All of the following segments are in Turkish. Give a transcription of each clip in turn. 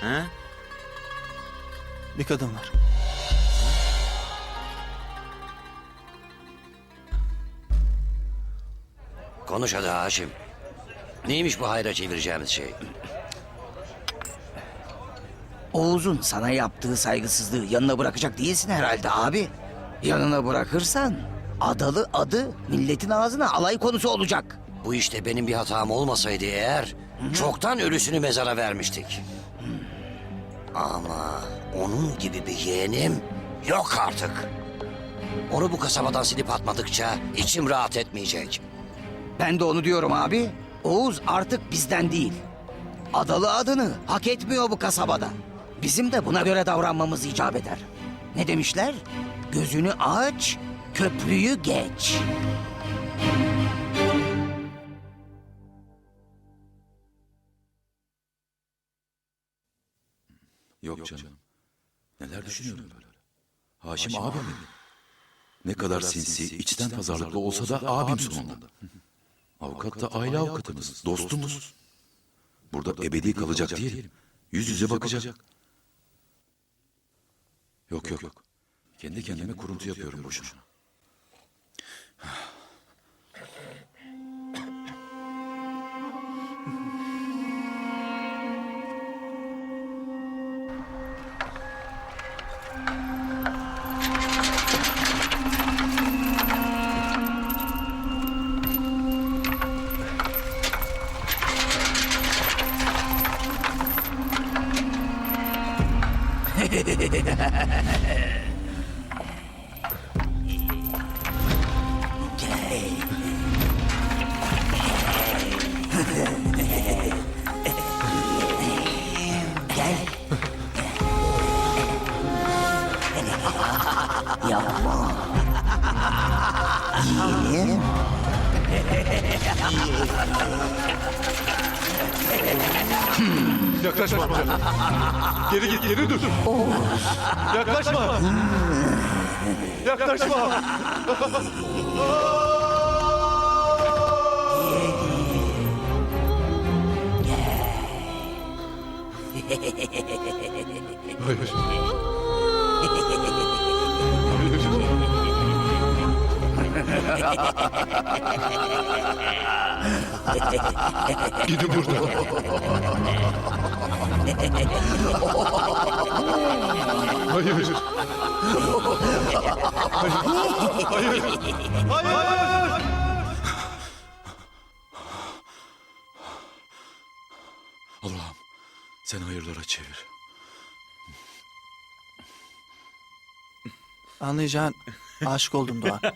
Ha? Bir kadın var. Konuş hadi Haşim. Neymiş bu hayra çevireceğimiz şey? Oğuz'un sana yaptığı saygısızlığı yanına bırakacak değilsin herhalde abi. Yanına bırakırsan adalı adı milletin ağzına alay konusu olacak. Bu işte benim bir hatam olmasaydı eğer... ...çoktan ölüsünü mezara vermiştik. Ama onun gibi bir yeğenim yok artık. Onu bu kasabadan silip atmadıkça içim rahat etmeyecek. Ben de onu diyorum abi. Oğuz artık bizden değil. Adalı adını hak etmiyor bu kasabada. Bizim de buna göre davranmamız icap eder. Ne demişler? Gözünü aç, köprüyü geç. Yok canım. Neler düşünüyorum böyle. Haşim abim benim. Ne kadar sinsi, içten pazarlıklı olsa da abim sonunda. Avukat da aile avukatımız, dostumuz. Burada ebedi kalacak değilim. Yüz yüze bakacak. Yok yok yok. Kendi kendime kuruntu yapıyorum boşuna. Yaklaşma amca. Geri git, geri dur. Yaklaşma. Yaklaşma. Hayır. Gidin buradan. Hayır. Hayır. Hayır. Hayır. Allah'ım sen hayırlara çevir. Anlayacağın aşık oldum Doğan.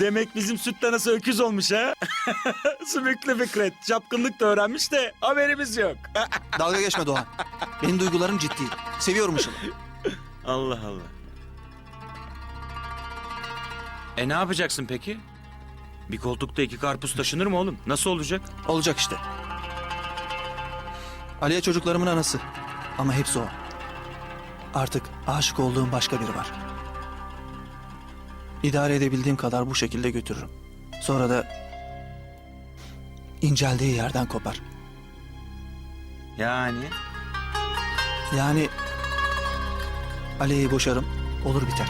Demek bizim süt tanesi öküz olmuş ha? Sümüklü Fikret. Çapkınlık da öğrenmiş de haberimiz yok. Dalga geçme Doğan. Benim duygularım ciddi. Seviyorum Işıl'ı. Allah Allah. E ne yapacaksın peki? Bir koltukta iki karpuz taşınır mı oğlum? Nasıl olacak? Olacak işte. Aliye çocuklarımın anası. Ama hepsi o. Artık aşık olduğum başka biri var. İdare edebildiğim kadar bu şekilde götürürüm. Sonra da inceldiği yerden kopar. Yani? Yani Aliye'yi boşarım, olur biter.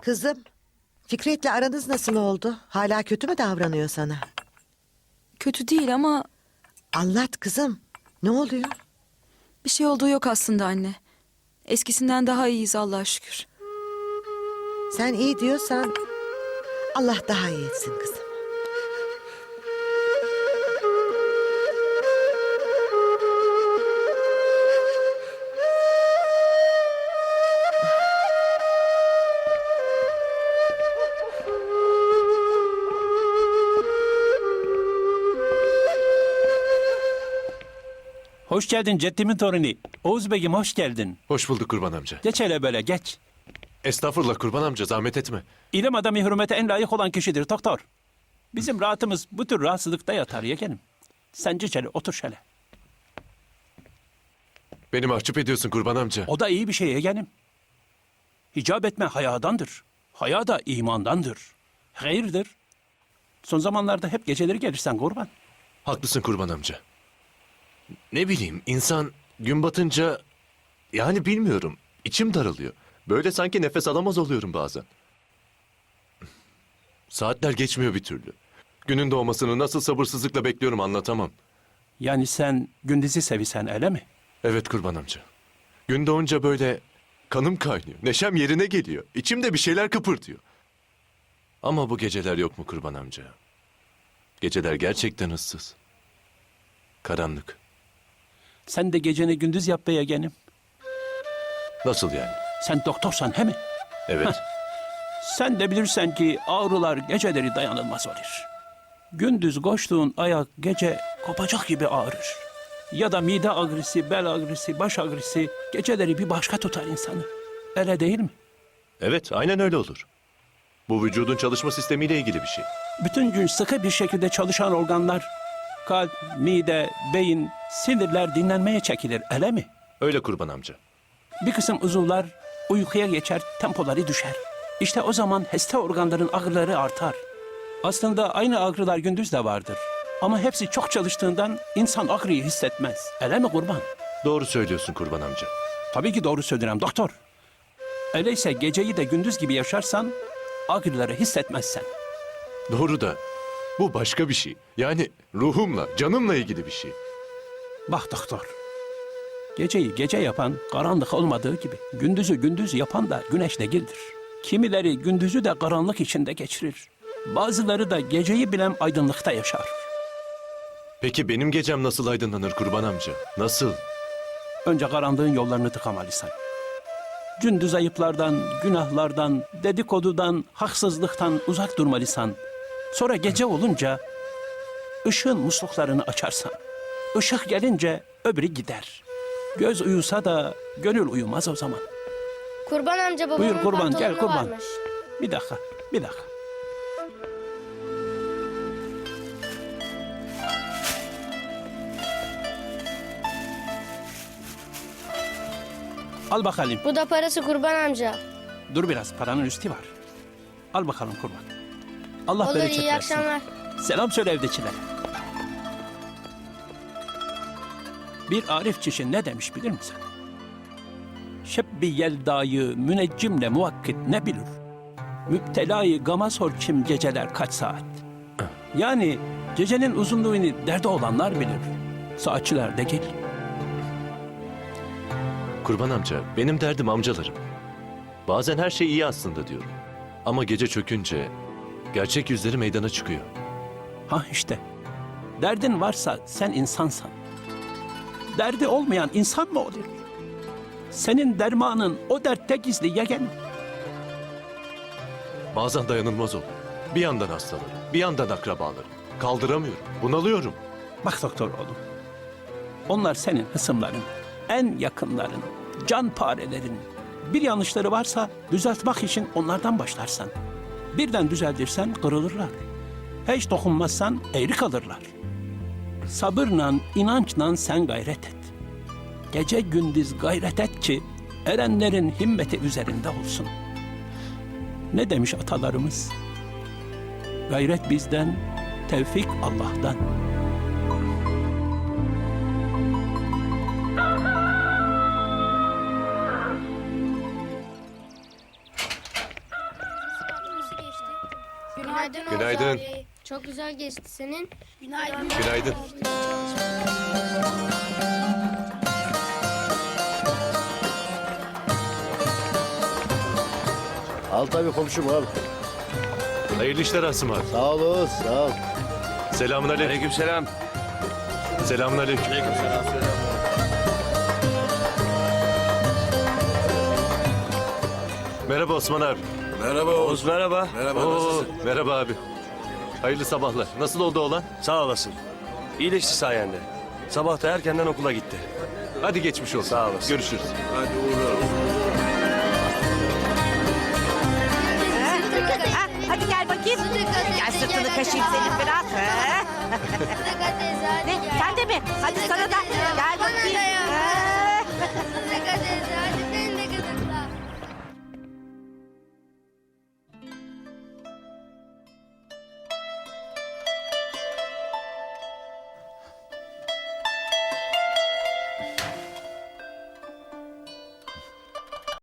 Kızım, Fikret'le aranız nasıl oldu? Hala kötü mü davranıyor sana? Kötü değil ama Anlat kızım. Ne oluyor? bir şey olduğu yok aslında anne. Eskisinden daha iyiyiz Allah'a şükür. Sen iyi diyorsan Allah daha iyi etsin kızım. Hoş geldin Ceddimin torunu. Oğuz Bey'im hoş geldin. Hoş bulduk kurban amca. Geç hele böyle geç. Estağfurullah kurban amca zahmet etme. İlim adamı hürmete en layık olan kişidir doktor. Bizim rahatımız bu tür rahatsızlıkta yatar yeğenim. Sen geç hele otur şöyle. Beni mahcup ediyorsun kurban amca. O da iyi bir şey yeğenim. Hicap etme hayadandır. Haya da imandandır. Hayırdır? Son zamanlarda hep geceleri gelirsen kurban. Haklısın kurban amca. Ne bileyim insan gün batınca yani bilmiyorum içim daralıyor. Böyle sanki nefes alamaz oluyorum bazen. Saatler geçmiyor bir türlü. Günün doğmasını nasıl sabırsızlıkla bekliyorum anlatamam. Yani sen gündüzü sevisen öyle mi? Evet kurban amca. Gün doğunca böyle kanım kaynıyor. Neşem yerine geliyor. İçimde bir şeyler kıpırdıyor. Ama bu geceler yok mu kurban amca? Geceler gerçekten ıssız. Karanlık. Sen de geceni gündüz yap be yeğenim. Nasıl yani? Sen doktorsan he mi? Evet. Sen de bilirsen ki ağrılar geceleri dayanılmaz olur. Gündüz koştuğun ayak gece kopacak gibi ağrır. Ya da mide ağrısı, bel ağrısı, baş ağrısı geceleri bir başka tutar insanı. Öyle değil mi? Evet, aynen öyle olur. Bu vücudun çalışma sistemiyle ilgili bir şey. Bütün gün sıkı bir şekilde çalışan organlar, kalp, mide, beyin, sinirler dinlenmeye çekilir, öyle mi? Öyle kurban amca. Bir kısım uzuvlar uykuya geçer, tempoları düşer. İşte o zaman heste organların ağrıları artar. Aslında aynı ağrılar gündüz de vardır. Ama hepsi çok çalıştığından insan ağrıyı hissetmez. Öyle mi kurban? Doğru söylüyorsun kurban amca. Tabii ki doğru söylüyorum doktor. Öyleyse geceyi de gündüz gibi yaşarsan ağrıları hissetmezsen. Doğru da bu başka bir şey. Yani ruhumla, canımla ilgili bir şey. Bak doktor. Geceyi gece yapan karanlık olmadığı gibi gündüzü gündüz yapan da güneş değildir. Kimileri gündüzü de karanlık içinde geçirir. Bazıları da geceyi bilen aydınlıkta yaşar. Peki benim gecem nasıl aydınlanır kurban amca? Nasıl? Önce karanlığın yollarını tıkamalıysan. Gündüz ayıplardan, günahlardan, dedikodudan, haksızlıktan uzak durmalıysan. Sonra gece olunca ışığın musluklarını açarsan. Işık gelince öbürü gider. Göz uyusa da gönül uyumaz o zaman. Kurban amca babamın Buyur kurban, gel pantolonu kurban. varmış. Bir dakika, bir dakika. Al bakalım. Bu da parası kurban amca. Dur biraz paranın üstü var. Al bakalım kurban. Allah Olur bereket iyi versin. akşamlar. Selam söyle evdekilere. Bir Arif kişi ne demiş bilir misin? Şebbi yeldayı müneccimle muvakkit ne bilir? Müptelayı gama sor kim geceler kaç saat? Yani gecenin uzunluğunu derde olanlar bilir. Saatçiler de gel. Kurban amca, benim derdim amcalarım. Bazen her şey iyi aslında diyorum. Ama gece çökünce gerçek yüzleri meydana çıkıyor. Ha işte. Derdin varsa sen insansan. Derdi olmayan insan mı olur? Senin dermanın o dertte gizli yeğenim. Bazen dayanılmaz oluyor. Bir yandan hastalarım, bir yandan akrabalarım. Kaldıramıyorum, bunalıyorum. Bak doktor oğlum. Onlar senin hısımların, en yakınların, can parelerin. Bir yanlışları varsa düzeltmek için onlardan başlarsan. Birden düzeltirsen kırılırlar. Hiç dokunmazsan eğri kalırlar. Sabırla, inançla sen gayret et. Gece gündüz gayret et ki erenlerin himmeti üzerinde olsun. Ne demiş atalarımız? Gayret bizden, tevfik Allah'tan. Günaydın. Oğuz Günaydın. abi. Çok güzel geçti senin. Günaydın. Günaydın. Al tabii komşum al. Hayırlı işler Asım abi. Sağ ol sağ ol. Selamun aleyküm. Aleyküm selam. Selamun aleyküm. Merhaba Osman abi. Merhaba Oğuz merhaba. Merhaba Oo, merhaba abi. Hayırlı sabahlar. Nasıl oldu oğlan? Sağ olasın. İyileşti sayende. Sabah da erkenden okula gitti. Hadi geçmiş olsun. Sağ olasın. Görüşürüz. Hadi uğurlar. Ha, hadi gel bakayım. Gel sırtını kaşıyım senin biraz. Ha? Ne? Sen de mi? Hadi sana da. Gel